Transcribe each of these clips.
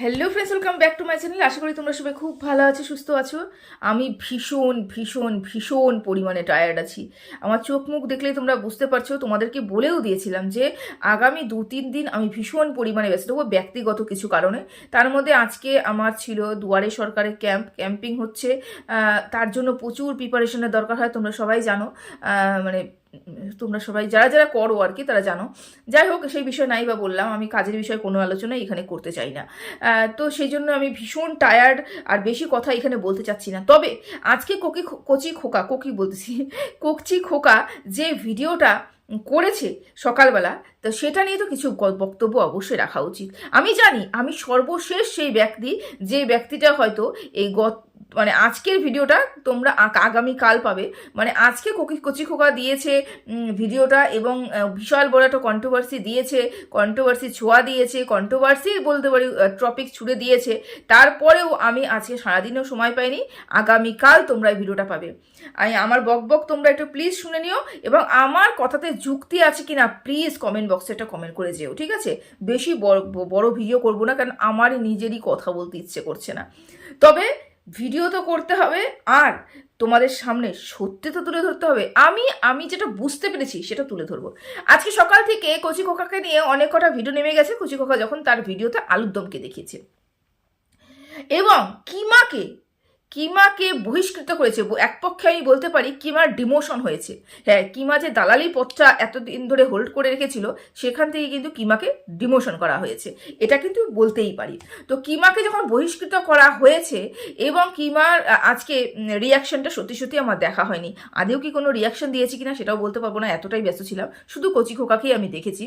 Hello friends welcome back to my channel আশা করি তোমরা সবাই খুব ভালো আছো, সুস্থ আছো। আমি ভীষণ ভীষণ ভীষণ পরিমাণে টায়ার্ড আছি। আমার চোখ মুখ দেখলেই তোমরা বুঝতে পারছ, তোমাদেরকে বলেও দিয়েছিলাম যে আগামী দু তিন দিন আমি ভীষণ পরিমাণে ব্যস্ত হব ব্যক্তিগত কিছু কারণে। তার মধ্যে আজকে আমার ছিল দুয়ারে সরকারের ক্যাম্প ক্যাম্পিং হচ্ছে। তার জন্য প্রচুর প্রিপারেশনের দরকার হয়, তোমরা সবাই জানো। মানে তোমরা সবাই যারা যারা করো আর কি, তারা জানো। যাই হোক, সেই বিষয়ে নাই বা বললাম, আমি কাজের বিষয়ে কোনো আলোচনা এখানে করতে চাই না। তো সেই জন্য আমি ভীষণ টায়ার্ড আর বেশি কথা এখানে বলতে চাচ্ছি না। তবে আজকে কোকি কচি খোকা, কোকি বলতেছি, কোকচি খোকা যে ভিডিওটা করেছে সকালবেলা, তো সেটা নিয়ে তো কিছু বক্তব্য অবশ্যই রাখা উচিত। আমি জানি, আমি সর্বশেষ সেই ব্যক্তি, যে ব্যক্তিটা হয়তো এই গত মানে আজকের ভিডিওটা তোমরা আ- আগামীকাল পাবে। মানে আজকে কোকি কচি খোকা দিয়েছে ভিডিওটা এবং বিশাল বড় একটা কন্ট্রোভার্সি দিয়েছে কন্ট্রোভার্সি ছোঁয়া দিয়েছে কন্ট্রোভার্সি বলতে পারি টপিক ছুড়ে দিয়েছে। তারপরেও আমি আজকে সারাদিনও সময় পাইনি, আগামীকাল তোমরা এই ভিডিওটা পাবে। আমি আমার বক বক, তোমরা একটু প্লিজ শুনে নিও এবং আমার কথাতে যুক্তি আছে কি না প্লিজ কমেন্ট বক্সে একটা কমেন্ট করে যেও, ঠিক আছে? বেশি বড় বড় ভিডিও করব না, কারণ আমারই নিজেরই কথা বলতে ইচ্ছে করছে না। তবে ভিডিও তো করতে হবে, আর তোমাদের সামনে সত্যি তো তুলে ধরতে হবে। আমি আমি যেটা বুঝতে পেরেছি সেটা তুলে ধরবো। আজকে সকাল থেকে কচি খোকাকে নিয়ে অনেক কটা ভিডিও নেমে গেছে। কচি খোকা যখন তার ভিডিওতে আলুর দমকে দেখিয়েছে। এবং কিমাকে কিমাকে বহিষ্কৃত করেছে? এক পক্ষে আমি বলতে পারি কিমার ডিমোশন হয়েছে। হ্যাঁ কিমা যে দালালি পথটা এতদিন ধরে হোল্ড করে রেখেছিল, সেখান থেকে কিন্তু কিমাকে ডিমোশন করা হয়েছে। এটা কিন্তু বলতেই পারি। তো কিমাকে যখন বহিষ্কৃত করা হয়েছে এবং কিমার আজকে রিয়াকশনটা সত্যি সত্যি আমার দেখা হয়নি। আদেও কি কোনো রিয়াকশন দিয়েছি কিনা সেটাও বলতে পারব না, এতটাই ব্যস্ত ছিলাম। শুধু কচি খোকাকেই আমি দেখেছি।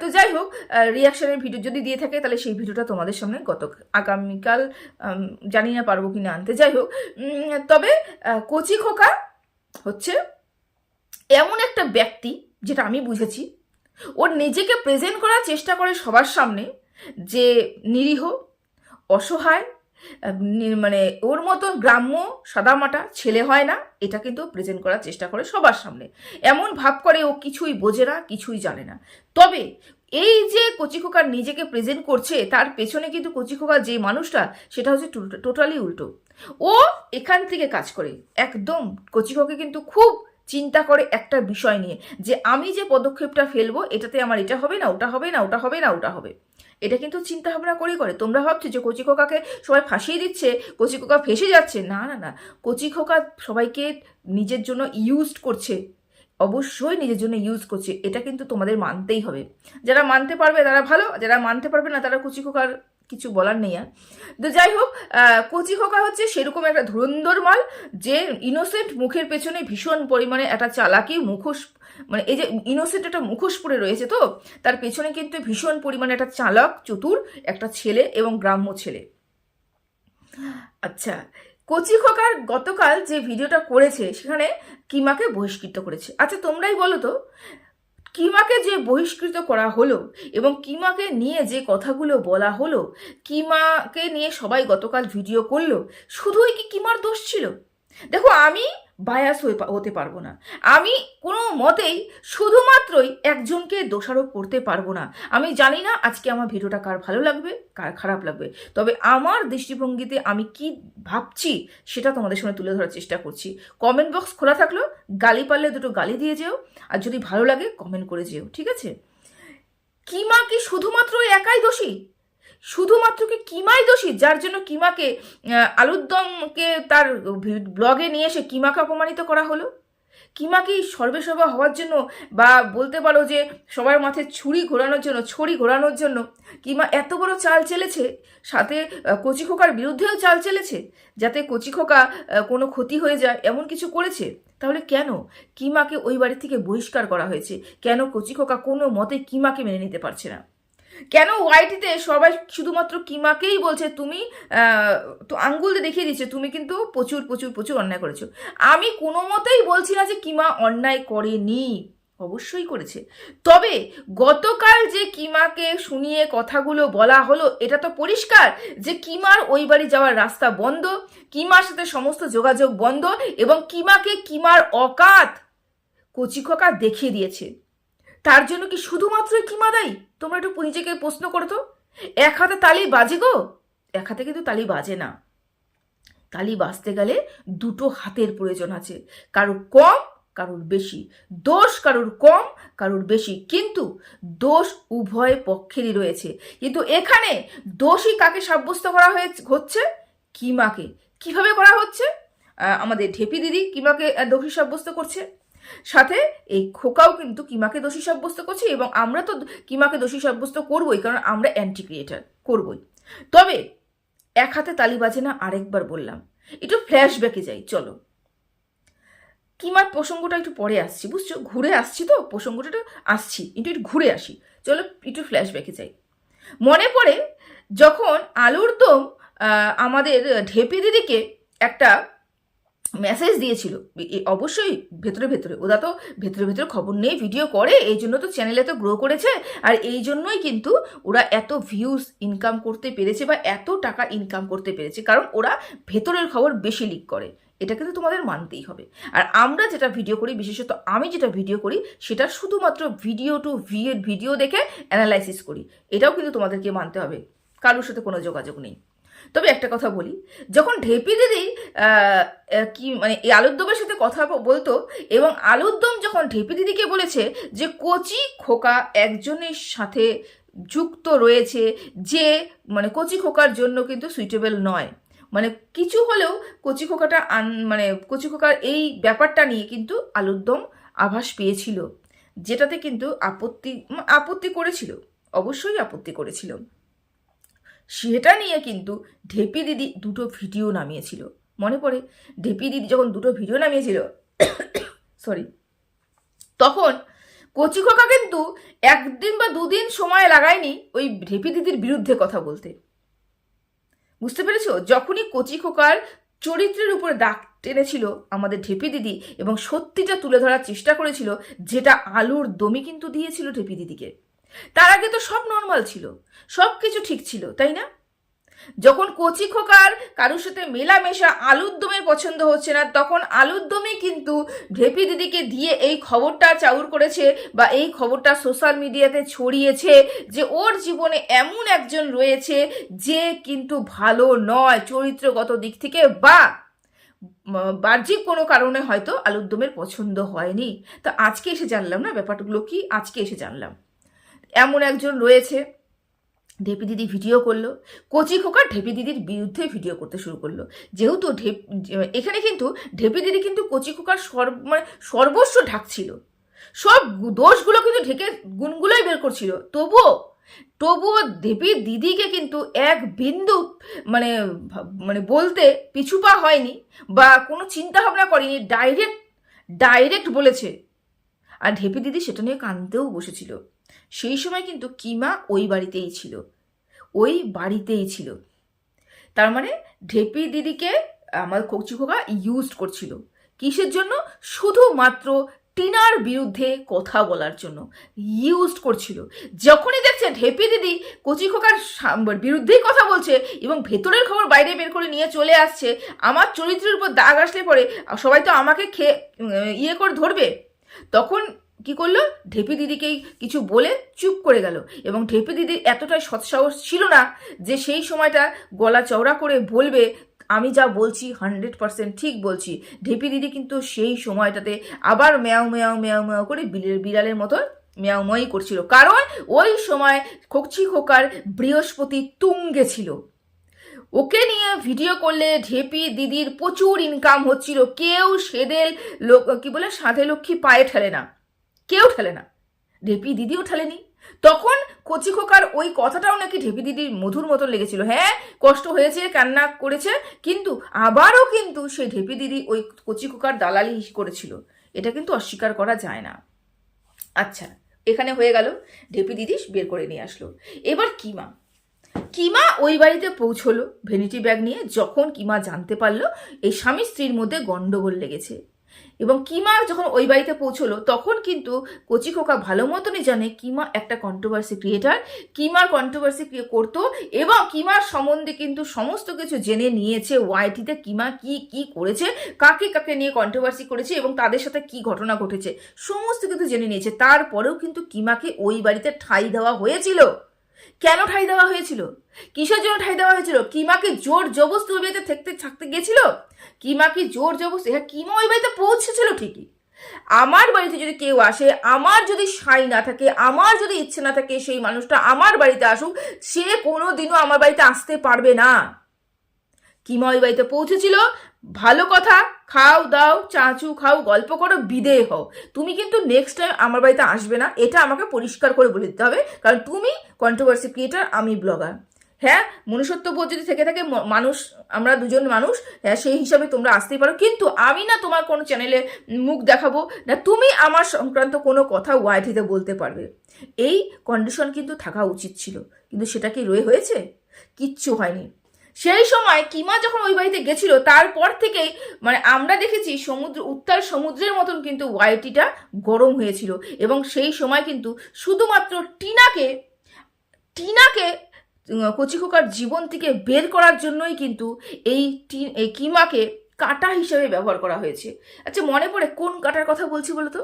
তো যাই হোক রিয়াকশনের ভিডিও যদি দিয়ে থাকে, তাহলে সেই ভিডিওটা তোমাদের সামনে গত আগামীকাল জানি না পারব কিনা আনতে যাই হোক তবে কচি খোকা হচ্ছে এমন একটা ব্যক্তি যেটা আমি বুঝেছি। ওর নিজেকে প্রেজেন্ট করার চেষ্টা করে সবার সামনে যে নিরীহ, অসহায় মানে ওর মতন গ্রাম্য সাদামাটা ছেলে হয় না, এটা কিন্তু প্রেজেন্ট করার চেষ্টা করে সবার সামনে। এমন ভাব করে ও কিছুই বোঝে না, কিছুই জানে না। তবে এই যে কচি খোকার নিজেকে প্রেজেন্ট করছে, তার পেছনে কিন্তু কচি খোকার যে মানুষটা, সেটা হচ্ছে টোটালি উল্টো। ও এখান থেকে কাজ করে। একদম কচিখোকে কিন্তু খুব চিন্তা করে একটা বিষয় নিয়ে, যে আমি যে পদক্ষেপটা ফেলব, এটাতে আমার এটা হবে না, ওটা হবে না, ওটা হবে না, ওটা হবে। এটা কিন্তু চিন্তা ভাবনা করেই করে। তোমরা ভাবছ যে কচি খোকাকে সবাই ফাঁসিয়ে দিচ্ছে, কচি খোকা ফেসে যাচ্ছে? না না না। কচি খোকা সবাইকে নিজের জন্য ইউজড করছে। অবশ্যই নিজের জন্য ইউজ করছে। এটা কিন্তু তোমাদের মানতেই হবে। যারা মানতে পারবে তারা ভালো, যারা মানতে পারবে না তারা কুচি খোকার কিছু বলার নেই আর। তো যাই হোক কচি খোকা হচ্ছে সেরকম একটা ধুরন্ধর মাল যে ইনোসেন্ট মুখের পেছনে ভীষণ পরিমাণে একটা চালাকি মুখোশ মানে এই যে ইনোসেন্ট একটা মুখোশ পরে রয়েছে তো, তার পেছনে কিন্তু ভীষণ পরিমাণে একটা চালাক, চতুর, একটা ছেলে এবং গ্রাম্য ছেলে। আচ্ছা কচি খোকার গতকাল যে ভিডিওটা করেছে, সেখানে কিমাকে বহিষ্কৃত করেছে। আচ্ছা তোমরাই বলো তো, কিমাকে যে বহিষ্কৃত করা হলো এবং কিমাকে নিয়ে যে কথাগুলো বলা হলো, কিমাকে নিয়ে সবাই গতকাল ভিডিও করল, শুধুই কি কিমার দোষ ছিল? দেখো, আমি বায়াস হয়ে হতে পারব না। আমি কোনো মতেই শুধুমাত্রই একজনকে দোষারোপ করতে পারব না। আমি জানি না আজকে আমার ভিডিওটা কার ভালো লাগবে, কার খারাপ লাগবে। তবে আমার দৃষ্টিভঙ্গিতে আমি কি ভাবছি সেটা তোমাদের সামনে তুলে ধরার চেষ্টা করছি। কমেন্ট বক্স খোলা থাকল, গালি পারলে দুটো গালি দিয়ে যেও, আর যদি ভালো লাগে কমেন্ট করে যেও, ঠিক আছে? কিমা কি শুধুমাত্র একাই দোষী? শুধুমাত্র কি কিমাই দোষী যার জন্য কিমাকে আহ, আলুদ্দমকে তার ব্লগে নিয়ে এসে কিমাকে অপমানিত করা হলো? কিমা কি সর্বেসর্বা হওয়ার জন্য বা বলতে পারো যে সবার মাথায় ছুরি ঘোরানোর জন্য ছড়ি ঘোরানোর জন্য কিমা এত বড় চাল চেলেছে? সাথে কচি খোকার বিরুদ্ধেও চাল চেলেছে? যাতে কচি খোকা কোনো ক্ষতি হয়ে যায় এমন কিছু করেছে? তাহলে কেন কিমাকে ওই বাড়ি থেকে বহিষ্কার করা হয়েছে? কেন কচি খোকা কোনো মতে কিমাকে মেনে নিতে পারছে না? কেন ওয়াইটিতে সবাই শুধুমাত্র কিমাকেই বলছে, তুমি তো আঙ্গুল দেখিয়ে দিচ্ছে, তুমি কিন্তু প্রচুর প্রচুর প্রচুর অন্যায় করেছ। আমি কোনো মতেই বলছি না যে কিমা অন্যায় করেনি, অবশ্যই করেছে। তবে গতকাল যে কিমাকে শুনিয়ে কথাগুলো বলা হলো, এটা তো পরিষ্কার যে কিমার ওই বাড়ি যাওয়ার রাস্তা বন্ধ, কিমার সাথে সমস্ত যোগাযোগ বন্ধ এবং কিমাকে কিমার অকাত কচিখোকা দেখিয়ে দিয়েছে। তার জন্য কি শুধুমাত্র কিমা দায়ী? তোমরা একটু নিজেকে প্রশ্ন করো তো। এক হাতে তালি বাজে গো। এক হাতে কিন্তু তালি বাজে না। তালি বাজতে গেলে দুটো হাতের প্রয়োজন আছে। কারোর কম, কারোর বেশি। দোষ কারোর কম, কারোর বেশি। কিন্তু দোষ উভয় পক্ষেরই রয়েছে। কিন্তু এখানে দোষী কাকে সাব্যস্ত করা হয়েছে হচ্ছে? কিমাকে। কীভাবে করা হচ্ছে? আমাদের ঢেপি দিদি কিমাকে দোষী সাব্যস্ত করছে? সাথে এই খোকাও কিন্তু কিমাকে দোষী সাব্যস্ত করছে এবং আমরা তো কিমাকে দোষী সাব্যস্ত করবই, কারণ আমরা অ্যান্টি ক্রিয়েটার করবই। তবে এক হাতে তালি বাজে না আরেকবার বললাম। একটু ফ্ল্যাশব্যাকে যাই, চলো। কিমার প্রসঙ্গটা একটু পরে আসছি, বুঝছ? ঘুরে আসছি তো, প্রসঙ্গটা আসছি, একটু একটু ঘুরে আসি। চলো একটু ফ্ল্যাশব্যাকে যাই। মনে পড়ে যখন আলুর দম আমাদের ঢেপি দিদিকে একটা মেসেজ দিয়েছিল। অবশ্যই ভেতরে ভেতরে। ওরা তো ভেতরে ভেতরে খবর নেই ভিডিও করে, এই জন্য তো চ্যানেলে তো গ্রো করেছে। আর এই জন্যই কিন্তু ওরা এত ভিউজ ইনকাম করতে পেরেছে বা এত টাকা ইনকাম করতে পেরেছে। কারণ ওরা ভেতরের খবর বেশি লিক করে। এটা কিন্তু তোমাদের মানতেই হবে। আর আমরা যেটা ভিডিও করি, বিশেষত আমি যেটা ভিডিও করি, সেটা শুধুমাত্র ভিডিও টু ভিডিও দেখে অ্যানালাইসিস করি। এটাও কিন্তু তোমাদেরকে মানতে হবে। কারোর সাথে কোনো যোগাযোগ নেই। তবে একটা কথা বলি, যখন ঢেপি দিদি কি মানে এই আলুরদমের সাথে কথা বলতো এবং আলুরদম যখন ঢেপি দিদিকে বলেছে যে কচি খোকা একজনের সাথে যুক্ত রয়েছে, যে মানে কচি খোকার জন্য কিন্তু সুইটেবল নয়। মানে কিছু হলেও কচি খোকাটা আন মানে কচি খোকার এই ব্যাপারটা নিয়ে কিন্তু আলুরদম আভাস পেয়েছিল, যেটাতে কিন্তু আপত্তি আপত্তি করেছিল, অবশ্যই আপত্তি করেছিল। সেটা নিয়ে কিন্তু ঢেপি দিদি দুটো ভিডিও নামিয়েছিল। মনে পড়ে? ঢেপি দিদি যখন দুটো ভিডিও নামিয়েছিল সরি তখন কচি খোকা কিন্তু একদিন বা দুদিন সময় লাগায়নি ওই ঢেপি দিদির বিরুদ্ধে কথা বলতে। বুঝতে পেরেছ? যখনই কচি খোকার চরিত্রের উপরে দাগ টেনেছিল আমাদের ঢেপি দিদি এবং সত্যিটা তুলে ধরার চেষ্টা করেছিল, যেটা আলুর দমি কিন্তু দিয়েছিল ঢেপি দিদিকে। তার আগে তো সব নর্মাল ছিল, সব কিছু ঠিক ছিল, তাই না? যখন কচি খোকার কারোর সাথে মেলামেশা আলুর দমের পছন্দ হচ্ছে না, তখন আলুর দমে কিন্তু ঢেপি দিদিকে দিয়ে এই খবরটা চাউর করেছে বা এই খবরটা সোশ্যাল মিডিয়াতে ছড়িয়েছে যে ওর জীবনে এমন একজন রয়েছে যে কিন্তু ভালো নয় চরিত্রগত দিক থেকে বা বাহ্যিক কোনো কারণে হয়তো আলুর দমের পছন্দ হয়নি। তো আজকে এসে জানলাম না ব্যাপারগুলো কি? আজকে এসে জানলাম। এমন একজন রয়েছে। ঢেপি দিদি ভিডিও করল। কচি খোকা ঢেপি দিদির বিরুদ্ধে ভিডিও করতে শুরু করল। যেহেতু ঢেপ, এখানে কিন্তু ঢেপি দিদি কিন্তু কচি খোকার সর্ব মানে সর্বস্ব ঢাকছিল। সব দোষগুলো কিন্তু ঢেকে গুণগুলোই বের করছিল। তবুও তবুও দেবী দিদিকে কিন্তু এক বিন্দু মানে মানে বলতে পিছুপা হয়নি বা কোনো চিন্তা ভাবনা করেনি ডাইরেক্ট ডাইরেক্ট বলেছে। আর ঢেপি দিদি সেটা নিয়ে কানতেও বসেছিল। সেই সময় কিন্তু কিমা ওই বাড়িতেই ছিল। ওই বাড়িতেই ছিল। তার মানে ঢেপি দিদিকে আমার কচি খোকা ইউজ করছিল। কিসের জন্য? শুধুমাত্র টিনার বিরুদ্ধে কথা বলার জন্য। ইউজ করছিল। যখনই দেখছে ঢেপি দিদি কচি খোকার বিরুদ্ধেই কথা বলছে এবং ভেতরের খবর বাইরে বের করে নিয়ে চলে আসছে, আমার চরিত্রের উপর দাগ আসলে পরে সবাই তো আমাকে খেয়ে ইয়ে করে ধরবে। তখন কি করল? ঢেপি দিদিকেই কিছু বলে চুপ করে গেল। এবং ঢেপি দিদির এতটাই সৎসাহস ছিল না যে সেই সময়টা গলা চওড়া করে বলবে, আমি যা বলছি হান্ড্রেড পার্সেন্ট ঠিক বলছি। ঢেপি দিদি কিন্তু সেই সময়টাতে আবার ম্যাও ম্যাও ম্যাও ম্যাও করে বিলের বিড়ালের মতো ম্যাওময়ই করছিল। কারণ ওই সময় খোকচি খোকার বৃহস্পতি তুঙ্গে ছিল। ওকে নিয়ে ভিডিও করলে ঢেপি দিদির প্রচুর ইনকাম হচ্ছিল। কেউ সেদেল লোক, কি বলে, সাধে লক্ষ্মী পায়ে ঠেলে না। কেউ ঠেলে না। ঢেপি দিদিও ঠেলেনি। তখন কচি খোকার ওই কথাটাও নাকি ঢেপি দিদির মধুর মতন লেগেছিল। হ্যাঁ কষ্ট হয়েছে, কান্না করেছে, কিন্তু আবারও কিন্তু সেই ঢেপি দিদি ওই কচি খোকার দালালি করেছিল। এটা কিন্তু অস্বীকার করা যায় না। আচ্ছা এখানে হয়ে গেল। ঢেপি দিদি বের করে নিয়ে আসলো। এবার কিমা। কিমা ওই বাড়িতে পৌঁছলো। ভেনিটি ব্যাগ নিয়ে যখন কিমা জানতে পারল, এই স্বামী স্ত্রীর মধ্যে গন্ডগোল লেগেছে। এবং কিমা যখন ওই বাড়িতে পৌঁছলো, তখন কিন্তু কচি খোকা ভালো মতনই জানে কিমা একটা কন্ট্রোভার্সি ক্রিয়েটার কিমার কন্ট্রোভার্সি করতো এবং কিমার সম্বন্ধে কিন্তু সমস্ত কিছু জেনে নিয়েছে ওয়াইটিতে কিমা কি কি করেছে, কাকে কাকে নিয়ে কন্ট্রোভার্সি করেছে এবং তাদের সাথে কি ঘটনা ঘটেছে, সমস্ত কিছু জেনে নিয়েছে। তারপরেও কিন্তু কিমাকে ওই বাড়িতে ঠাঁই দেওয়া হয়েছিল। কেন ঠাই দেওয়া হয়েছিল? কিসের জন্য ঠাই দেওয়া হয়েছিল? কিমাকে জোর জবস্ত ওই বাড়িতে থাকতে থাকতে গেছিল? কিমা কি জোর জবস্ত হ্যাঁ কিমা ওই বাড়িতে পৌঁছেছিল ঠিকই। আমার বাড়িতে যদি কেউ আসে, আমার যদি সাই না থাকে, আমার যদি ইচ্ছে না থাকে সেই মানুষটা আমার বাড়িতে আসুক, সে কোনো দিনও আমার বাড়িতে আসতে পারবে না। কিমা ওই বাড়িতে পৌঁছেছিল। ভালো কথা, খাও, দাও, চাঁচু, খাও, গল্প করো, বিদেয় হও। তুমি কিন্তু নেক্সট টাইম আমার বাড়িতে আসবে না, এটা আমাকে পরিষ্কার করে বলে দিতে হবে, কারণ তুমি কন্ট্রোভার্সি ক্রিয়েটার আমি ব্লগার হ্যাঁ মনুষ্যত্ববোধ যদি থেকে থাকে মানুষ, আমরা দুজন মানুষ হ্যাঁ সেই হিসাবে তোমরা আসতেই পারো। কিন্তু আমি না তোমার কোনো চ্যানেলে মুখ দেখাবো, না তুমি আমার সংক্রান্ত কোনো কথা ওয়াইটিতে বলতে পারবে। এই কন্ডিশন কিন্তু থাকা উচিত ছিল, কিন্তু সেটা কি রয়ে হয়েছে? কিচ্ছু হয়নি। সেই সময় কিমা যখন ওই বাড়িতে গেছিল, তারপর থেকেই মানে আমরা দেখেছি সমুদ্র, উত্তাল সমুদ্রের মতন কিন্তু ওয়াইটিটা গরম হয়েছিল। এবং সেই সময় কিন্তু শুধুমাত্র টিনাকে টিনাকে কচিকোকার জীবন থেকে বের করার জন্যই কিন্তু এই কিমাকে কাটা হিসেবে ব্যবহার করা হয়েছে। আচ্ছা মনে পড়ে কোন কাটার কথা বলছি বলতো?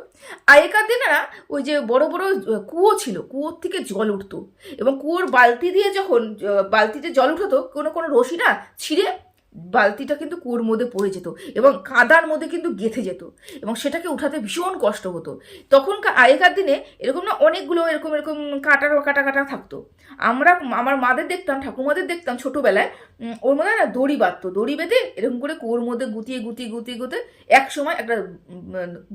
আগেকার দিনে না, ওই যে বড় বড় কুয়ো ছিল, কুয়োর থেকে জল উঠতো। এবং কুয়োর বালতি দিয়ে যখন বালতিতে জল উঠতো, কোনো কোনো রশি না ছিঁড়ে বালতিটা কিন্তু কুয়োর মধ্যে পড়ে যেত এবং কাদার মধ্যে কিন্তু গেথে যেত এবং সেটাকে উঠাতে ভীষণ কষ্ট হতো। তখনকার আগেকার দিনে এরকম না অনেকগুলো এরকম এরকম কাটার কাটা কাটা থাকতো। আমরা আমার মাদের দেখতাম, ঠাকুমাদের দেখতাম ছোটোবেলায় ওর মধ্যে না দড়ি বাঁধতো। দড়ি বেঁধে এরকম করে কুয়োর মধ্যে গুটিয়ে গুটিয়ে গুটিয়ে গুটিয়ে এক সময় একটা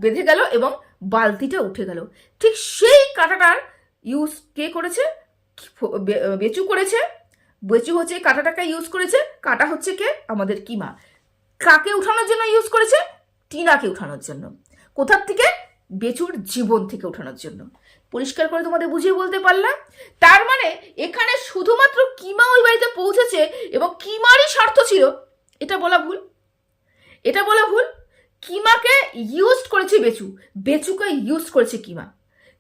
বেঁধে গেল এবং বালতিটা উঠে গেল। ঠিক সেই কাঁটাটার ইউজ কে করেছে? বেচু করেছে? বেচু হচ্ছে কাঁটাটাকে ইউজ করেছে, কাটা হচ্ছে কে? আমাদের কিমা। কাকে উঠানোর জন্য ইউজ করেছে? টিনাকে উঠানোর জন্য। কোথার থেকে? বেচুর জীবন থেকে উঠানোর জন্য। পরিষ্কার করে তোমাদের বুঝিয়ে বলতে পারলাম। তার মানে এখানে শুধুমাত্র কিমা ওই বাড়িতে পৌঁছেছে এবং কিমারই স্বার্থ ছিল। এটা বলা ভুল। এটা বলা ভুল। কিমাকে ইউজ করেছে বেচু। বেচুকে ইউজ করেছে কিমা।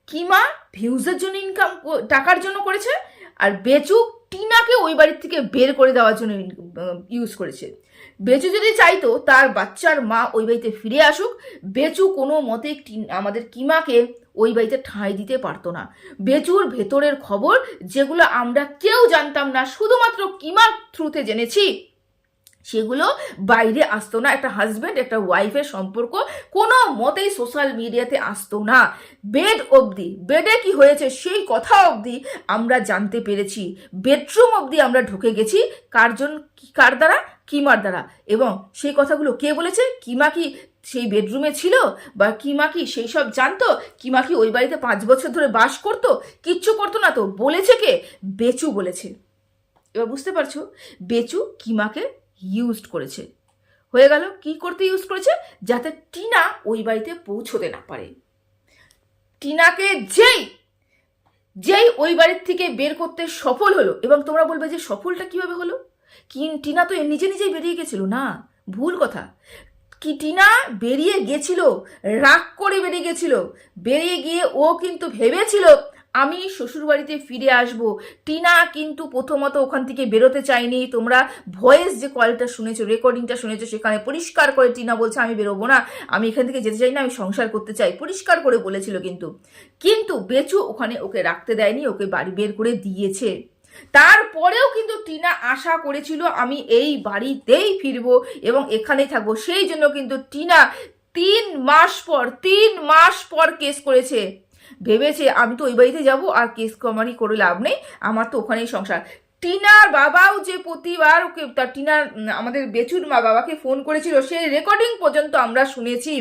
কিমা ভিউজের জন্য ইনকাম টাকার জন্য করেছে, আর বেচু টিনাকে ওই বাড়ির থেকে বের করে দেওয়ার জন্য ইউজ করেছে। বেচু যদি চাইতো, তার বাচ্চার মা ওই বাড়িতে ফিরে আসুক, বেচু কোনো মতে আমাদের কিমাকে ওই বাড়িতে ঠাঁই দিতে পারতো না। বেচুর ভেতরের খবর, যেগুলো আমরা কেউ জানতাম না, শুধুমাত্র কিমার থ্রুতে জেনেছি। সেগুলো বাইরে আসতো না। একটা হাজব্যান্ড একটা ওয়াইফের সম্পর্ক কোনো মতেই সোশ্যাল মিডিয়াতে আসতো না। বেড অবধি বেডে কি হয়েছে সেই কথা অবধি আমরা জানতে পেরেছি। বেডরুম অবধি আমরা ঢুকে গেছি। কারজন কার দ্বারা? কিমার দ্বারা। এবং সেই কথাগুলো কে বলেছে? কিমা কি সেই বেডরুমে ছিল? বা কিমা কি সেই সব জানতো? কিমা কি ওই বাড়িতে পাঁচ বছর ধরে বাস করতো? কিচ্ছু করতো না তো? বলেছে কে? বেচু বলেছে। এবার বুঝতে পারছ? বেচু কিমাকে ইউজড করেছে। হয়ে গেল, কি করতে ইউজ করেছে? যাতে টিনা ওই বাড়িতে পৌঁছতে না পারে। টিনাকে যেই যেই ওই বাড়ির থেকে বের করতে সফল হলো, এবং তোমরা বলবে যে সফলটা কীভাবে হলো? কি টিনা তো নিজে নিজেই বেরিয়ে গেছিল? না, ভুল কথা। কি টিনা বেরিয়ে গেছিল, রাগ করে বেরিয়ে গেছিল, বেরিয়ে গিয়ে ও কিন্তু ভেবেছিল আমি শ্বশুর বাড়িতে ফিরে আসব। টিনা কিন্তু প্রথমত ওখান থেকে বেরোতে চায়নি। তোমরা ভয়েস যে কলটা শুনেছো, রেকর্ডিংটা শুনেছো, সেখানে পরিষ্কার করে টিনা বলছে, আমি বেরোবো না, আমি এখান থেকে যেতে চাই না, আমি সংসার করতে চাই। পরিষ্কার করে বলেছিল কিন্তু। কিন্তু বেচু ওখানে ওকে রাখতে দেয়নি, ওকে বাড়ি বের করে দিয়েছে। তারপরেও কিন্তু টিনা আশা করেছিল, আমি এই বাড়িতেই ফিরবো এবং এখানেই থাকব। সেই জন্য কিন্তু টিনা তিন মাস পর, তিন মাস পর কেস করেছে। ভেবেছে, আমি তো ওই বাড়িতে যাব, আর কেস কামারি করে লাভ নেই, আমার তো ওখানেই সংসার। টিনার বাবাও যে প্রতিবার ওকে, তার টিনার আমাদের বেচুর মা বাবাকে ফোন করেছিল সেই রেকর্ডিং পর্যন্ত আমরা শুনেছি।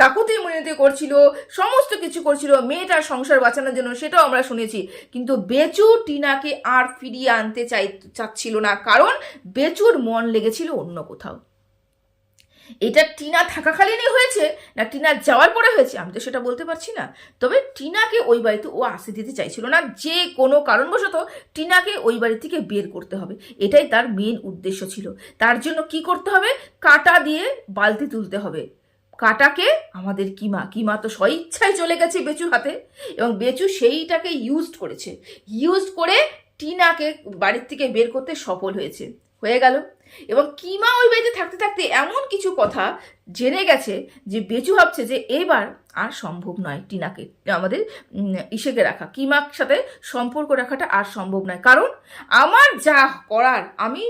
কাকুতি মিনতি করছিল, সমস্ত কিছু করছিল, মেয়েটার সংসার বাঁচানোর জন্য সেটাও আমরা শুনেছি। কিন্তু বেচু টিনাকে আর ফিরিয়ে আনতে চাই, চাচ্ছিল না, কারণ বেচুর মন লেগেছিল অন্য কোথাও। এটা টিনা থাকাকালীনই হয়েছে না টিনা যাওয়ার পরে হয়েছে? আমি তো সেটা বলতে পারছি না। তবে টিনাকে ওই বাড়িতে ও আসতে দিতে চাইছিল না। যে কোনো কারণবশত টিনাকে ওই বাড়ি থেকে বের করতে হবে। এটাই তার মেন উদ্দেশ্য ছিল। তার জন্য কি করতে হবে? কাটা দিয়ে বালতি তুলতে হবে। কাটাকে আমাদের কিমা কিমা তো স্বইচ্ছায় চলে গেছে বেচুর হাতে এবং বেচু সেইটাকে ইউজড করেছে। ইউজ করে টিনাকে বাড়ির থেকে বের করতে সফল হয়েছে। হয়ে গেল। এবং কিমা ওই বাড়িতে থাকতে থাকতে এমন কিছু কথা জেনে গেছে যে বেচু ভাবছে যে এবার আর সম্ভব নয় টিনাকে, আমাদের ইসেকে রাখা। কিমার সাথে সম্পর্ক রাখাটা আর সম্ভব নয়। কারণ আমার যা করার আমি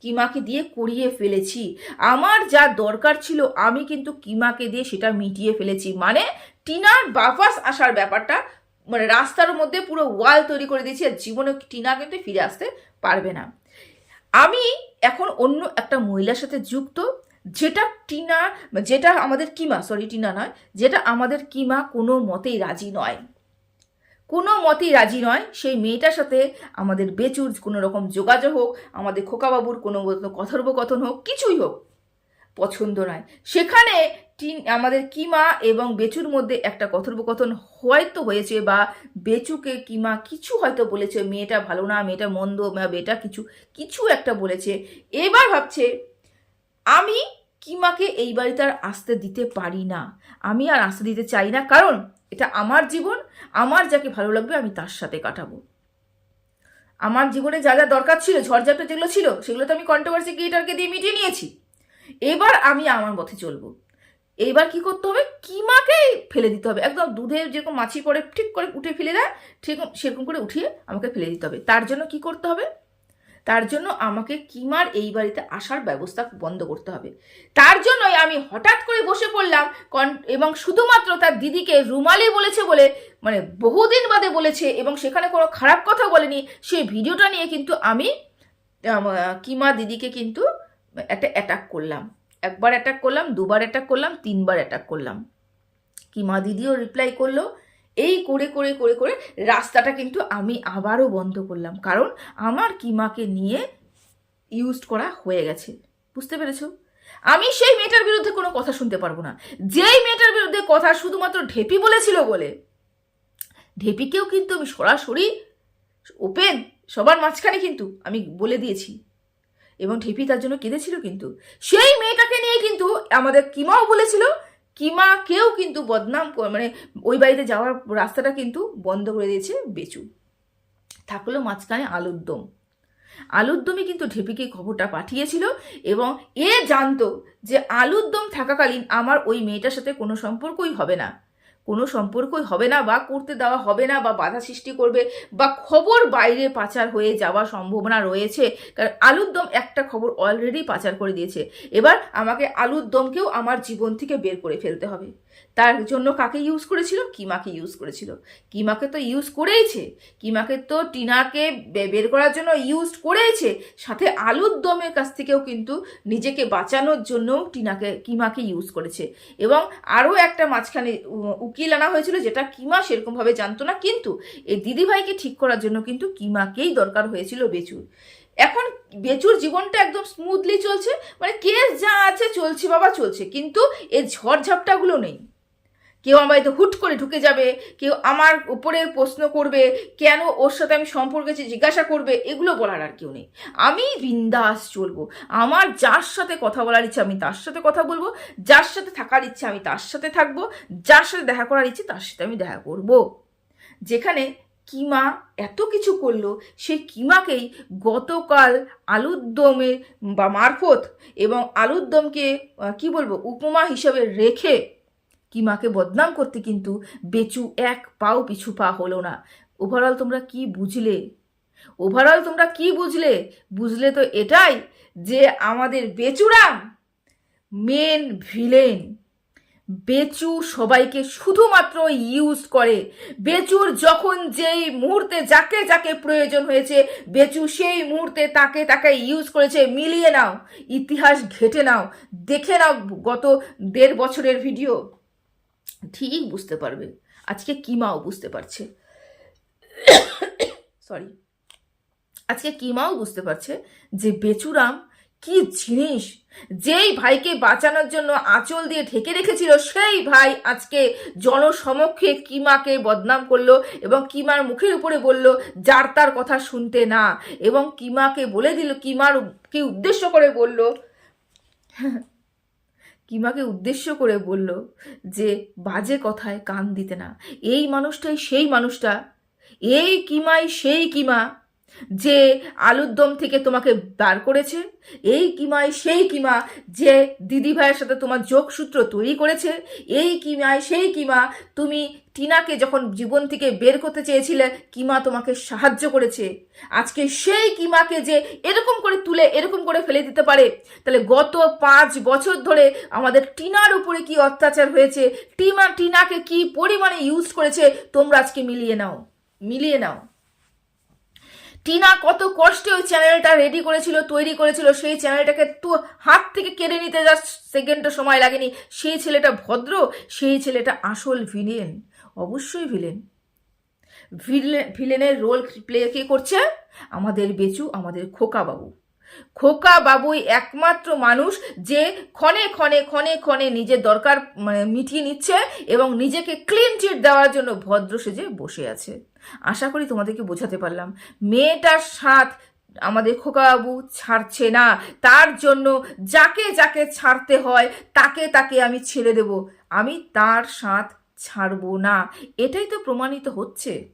কিমাকে দিয়ে করিয়ে ফেলেছি। আমার যা দরকার ছিল আমি কিন্তু কিমাকে দিয়ে সেটা মিটিয়ে ফেলেছি। মানে টিনার বাপাস আসার ব্যাপারটা মানে রাস্তার মধ্যে পুরো ওয়াল তৈরি করে দিয়েছি আর জীবনে টিনা কিন্তু ফিরে আসতে পারবে না। আমি এখন অন্য একটা মহিলার সাথে যুক্ত, যেটা টিনা, যেটা আমাদের কিমা সরি টিনা নয়, যেটা আমাদের কিমা কোনো মতেই রাজি নয়। কোনো মতেই রাজি নয়, সেই মেয়েটার সাথে আমাদের বেচুর কোনো রকম যোগাযোগ হোক, আমাদের খোকাবাবুর কোনো কথোপকথন হোক, কিছুই হোক, পছন্দ নয়। সেখানে টিন, আমাদের কিমা এবং বেচুর মধ্যে একটা কথোপকথন হয়তো হয়েছে বা বেচুকে কিমা কিছু হয়তো বলেছে, মেয়েটা ভালো না, মেয়েটা মন্দ বা মেয়েটা কিছু কিছু একটা বলেছে। এবার ভাবছে, আমি কিমাকে এই বাড়িতে আর আসতে দিতে পারি না। আমি আর আসতে দিতে চাই না, কারণ এটা আমার জীবন, আমার যাকে ভালো লাগবে আমি তার সাথে কাটাবো। আমার জীবনে যা যা দরকার ছিল, ঝড়ঝাপটা যেগুলো ছিল সেগুলো তো আমি কন্ট্রোভার্সি ক্রিয়েটারকে দিয়ে মিটিয়ে নিয়েছি। এবার আমি আমার পথে চলবো। এইবার কি করতে হবে? কিমাকে ফেলে দিতে হবে। একদম দুধে যেরকম মাছি পরে ঠিক করে উঠে ফেলে দেয় ঠিক সেরকম করে উঠিয়ে আমাকে ফেলে দিতে হবে। তার জন্য কি করতে হবে? তার জন্য আমাকে কিমার এই বাড়িতে আসার ব্যবস্থা বন্ধ করতে হবে। তার জন্যই আমি হঠাৎ করে বসে পড়লাম এবং শুধুমাত্র তার দিদিকে রুমালি বলেছে বলে মানে বহুদিন বাদে বলেছে এবং সেখানে কোনো খারাপ কথা বলেনি সেই ভিডিওটা নিয়ে কিন্তু আম, কিমা দিদিকে কিন্তু একটা অ্যাটাক করলাম। একবার অ্যাটাক করলাম, দুবার অ্যাটাক করলাম, তিনবার অ্যাটাক করলাম। কিমা দিদিও রিপ্লাই করল? এই করে করে করে করে রাস্তাটা কিন্তু আমি আবারও বন্ধ করলাম। কারণ আমার কিমাকে নিয়ে ইউজ করা হয়ে গেছে। বুঝতে পেরেছ? আমি সেই মেয়েটার বিরুদ্ধে কোনো কথা শুনতে পারব না। যেই মেয়েটার বিরুদ্ধে কথা শুধুমাত্র ঢেপি বলেছিল বলে, ঢেপিকেও কিন্তু আমি সরাসরি ওপেন সবার মাঝখানে কিন্তু আমি বলে দিয়েছি। এবং ঢেপি তার জন্য কেঁদেছিল কিন্তু। সেই মেয়েটাকে নিয়ে কিন্তু আমাদের কিমাও বলেছিল কিমাকেও কিন্তু বদনাম মানে ওই বাড়িতে যাওয়ার রাস্তাটা কিন্তু বন্ধ করে দিয়েছে বেচু। থাকল মাঝখানে আলুর দম আলুর দমই কিন্তু ঢেপিকে খবরটা পাঠিয়েছিল এবং এ জানতো যে আলুর দম থাকাকালীন আমার ওই মেয়েটার সাথে কোনো সম্পর্কই হবে না। কোনো সম্পর্কই হবে না বা করতে দেওয়া হবে না বা বাধা সৃষ্টি করবে বা খবর বাইরে পাচার হয়ে যাওয়ার সম্ভাবনা রয়েছে। কারণ আলুর দম একটা খবর অলরেডি পাচার করে দিয়েছে। এবার আমাকে আলুর দমকেও আমার জীবন থেকে বের করে ফেলতে হবে। তার জন্য কাকে ইউজ করেছিল? কিমাকে ইউজ করেছিল। কিমাকে তো ইউজ করেইছে। কিমাকে তো টিনাকে বের করার জন্য ইউজ করেইছে। সাথে আলুর দমের কাছ থেকেও কিন্তু নিজেকে বাঁচানোর জন্যও টিনাকে, কিমাকে ইউজ করেছে। এবং আরও একটা মাঝখানে উকিল আনা হয়েছিল যেটা কিমা সেরকমভাবে জানতো না। কিন্তু এই দিদিভাইকে ঠিক করার জন্য কিন্তু কিমাকেই দরকার হয়েছিল বেচুর। এখন বেচুর জীবনটা একদম স্মুথলি চলছে মানে কেস যা আছে চলছে বাবা চলছে, কিন্তু এই ঝড়ঝাপটাগুলো নেই। কেউ আমার বাড়িতে হুট করে ঢুকে যাবে, কেউ আমার উপরে প্রশ্ন করবে, কেন ওর সাথে আমি সম্পর্কে জিজ্ঞাসা করবে, এগুলো বলার আর কেউ নেই। আমি বিন্দাস চলবো, আমার যার সাথে কথা বলার ইচ্ছে আমি তার সাথে কথা বলব, যার সাথে থাকার ইচ্ছে আমি তার সাথে থাকব, যার সাথে দেখা করার ইচ্ছে তার সাথে আমি দেখা করব। যেখানে কিমা এত কিছু করল সেই কিমাকেই গতকাল আলুর দমের বা মারফত এবং আলুর দমকে কি বলব, উপমা হিসেবে রেখে কিমাকে বদনাম করতে কিন্তু বেচু এক পাও পিছু পা হলো না। ওভারঅল তোমরা কি বুঝলে? ওভারঅল তোমরা কি বুঝলে? বুঝলে তো এটাই যে আমাদের বেচুরাম মেন ভিলেন বেচু সবাইকে শুধুমাত্র ইউজ করে। বেচুর যখন যেই মুহূর্তে যাকে যাকে প্রয়োজন হয়েছে, বেচু সেই মুহূর্তে তাকে তাকে ইউজ করেছে। মিলিয়ে নাও, ইতিহাস ঘেটে নাও, দেখে নাও গত দেড় বছরের ভিডিও ঠিক বুঝতে পারবে। আজকে কিমাও বুঝতে পারছে। সরি আজকে কিমাও বুঝতে পারছে যে বেচুরাম কি জিনিস? যেই ভাইকে বাঁচানোর জন্য আঁচল দিয়ে ঢেকে রেখেছিল, সেই ভাই আজকে জনসমক্ষে কিমাকে বদনাম করল এবং কিমার মুখের উপরে বলল, যার তার কথা শুনতে না। এবং কিমাকে বলে দিল কিমার কে উদ্দেশ্য করে বলল, কিমাকে উদ্দেশ্য করে বলল যে, বাজে কথায় কান দিতে না। এই মানুষটাই সেই মানুষটা। এই কিমাই সেই কিমা। যে আলুর দম থেকে তোমাকে বার করেছে, এই কিমায় সেই কিমা যে দিদি ভাইয়ের সাথে তোমার যোগসূত্র তৈরি করেছে, এই কিমায় সেই কিমা তুমি টিনাকে যখন জীবন থেকে বের করতে চেয়েছিলে, কিমা তোমাকে সাহায্য করেছে। আজকে সেই কিমাকে যে এরকম করে তুলে, এরকম করে ফেলে দিতে পারে, তাহলে গত পাঁচ বছর ধরে আমাদের টিনার উপরে কি অত্যাচার হয়েছে, টিমা, টিনাকে কি পরিমাণে ইউজ করেছে, তোমরা আজকে মিলিয়ে নাও মিলিয়ে নাও। টিনা কত কষ্টে ওই চ্যানেলটা রেডি করেছিল, তৈরি করেছিল, সেই চ্যানেলটাকে তো হাত থেকে কেড়ে নিতে যা সেকেন্ডও সময় লাগেনি। সেই ছেলেটা ভদ্র, সেই ছেলেটা আসল ভিলেন অবশ্যই ভিলেন ভিলেন ভিলেনের রোল প্লে কে করছে? আমাদের বেচু, আমাদের খোকা বাবু খোকা বাবুই একমাত্র মানুষ যে ক্ষণে ক্ষণে ক্ষণে ক্ষণে নিজের দরকার মানে মিটিয়ে নিচ্ছে এবং নিজেকে ক্লিন চিট দেওয়ার জন্য ভদ্র সেজে বসে আছে। আশা করি তোমাদেরকে বোঝাতে পারলাম। মেয়েটার সাথ আমাদের খোকাবাবু ছাড়ছে না। তার জন্য যাকে যাকে ছাড়তে হয়, তাকে তাকে আমি ছেড়ে দেব। আমি তার সাথ ছাড়বো না। এটাই তো প্রমাণিত হচ্ছে।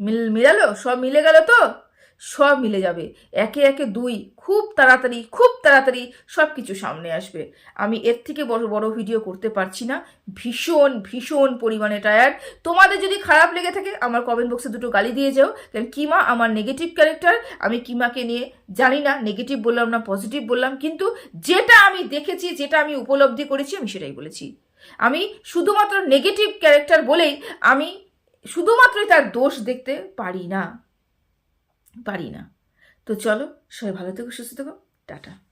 মিল, মিলালো? সব মিলে গেল তো? সব মিলে যাবে। একে একে দুই, খুব তাড়াতাড়ি খুব তাড়াতাড়ি সব কিছু সামনে আসবে। আমি এর থেকে বড় বড় ভিডিও করতে পারছি না। ভীষণ ভীষণ পরিমাণে টায়ার্ড তোমাদের যদি খারাপ লেগে থাকে, আমার কমেন্ট বক্সে দুটো গালি দিয়ে যাও। কারণ কিমা আমার নেগেটিভ ক্যারেক্টার আমি কিমাকে নিয়ে জানি না নেগেটিভ বললাম না পজিটিভ বললাম। কিন্তু যেটা আমি দেখেছি, যেটা আমি উপলব্ধি করেছি, আমি সেটাই বলেছি। আমি শুধুমাত্র নেগেটিভ ক্যারেক্টার বলেই আমি শুধুমাত্রই তার দোষ দেখতে পারি না। পারি না। তো চলো সবাই ভালো থেকো সুস্থ থেকো। টাটা।